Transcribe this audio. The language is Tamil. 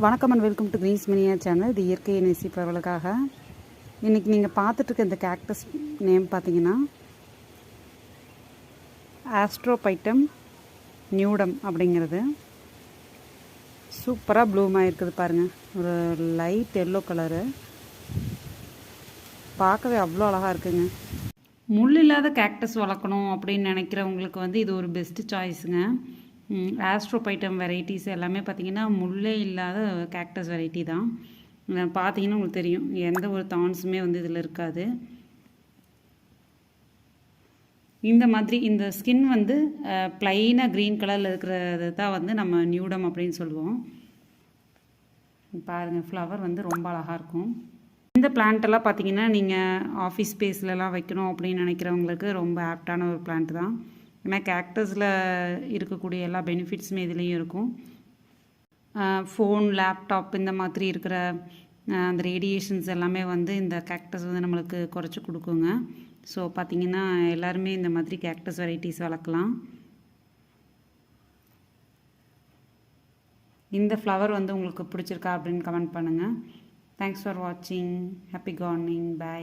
வணக்கம் அண்ட் வெல்கம் டு கிரீன்ஸ் மினியா சேனல் இது இயற்கையை நேசிப்பவர்களுக்காக இன்றைக்கி நீங்கள் பார்த்துட்ருக்க இந்த கேக்டஸ் நேம் பார்த்தீங்கன்னா ஆஸ்ட்ரோபைட்டம் நியூடம் அப்படிங்கிறது. சூப்பராக ப்ளூமாக இருக்குது பாருங்கள் ஒரு லைட் எல்லோ கலரு பார்க்கவே அவ்வளோ அழகாக இருக்குங்க. முள் இல்லாத கேக்டஸ் வளர்க்கணும் அப்படின்னு நினைக்கிறவங்களுக்கு வந்து இது ஒரு பெஸ்ட்டு சாய்ஸுங்க ஆஸ்ட்ரோபைட்டம் வெரைட்டிஸ் எல்லாமே பார்த்திங்கன்னா முள்ளே இல்லாத கேக்டஸ் வெரைட்டி தான். பார்த்தீங்கன்னா உங்களுக்கு தெரியும். எந்த ஒரு தான்ஸுமே வந்து இதில் இருக்காது. இந்த மாதிரி இந்த ஸ்கின் வந்து ப்ளைனாக க்ரீன் கலரில் இருக்கிறது தான் வந்து நம்ம நியூடம் அப்படின்னு சொல்லுவோம். பாருங்கள் ஃப்ளவர் வந்து ரொம்ப அழகாக இருக்கும். இந்த பிளான்ட்டெல்லாம் பார்த்தீங்கன்னா நீங்கள் ஆஃபீஸ் ஸ்பேஸ்லலாம் வைக்கணும் அப்படின்னு நினைக்கிறவங்களுக்கு ரொம்ப ஆப்டான ஒரு பிளான்ட் தான். ஏன்னா கேக்டஸில் இருக்கக்கூடிய எல்லா பெனிஃபிட்ஸுமே இதுலேயும் இருக்கும். ஃபோன் லேப்டாப் இந்த மாதிரி இருக்கிற அந்த ரேடியேஷன்ஸ் எல்லாமே வந்து இந்த கேக்டஸ் வந்து நம்மளுக்கு குறைச்சி கொடுக்குங்க. ஸோ பார்த்தீங்கன்னா எல்லாருமே இந்த மாதிரி கேக்டஸ் வெரைட்டிஸ் வளர்க்கலாம். இந்த ஃப்ளவர் வந்து உங்களுக்கு பிடிச்சிருக்கா அப்படின்னு கமெண்ட் பண்ணுங்கள் தேங்க்ஸ் ஃபார் வாட்சிங் ஹாப்பி கார்னிங் பை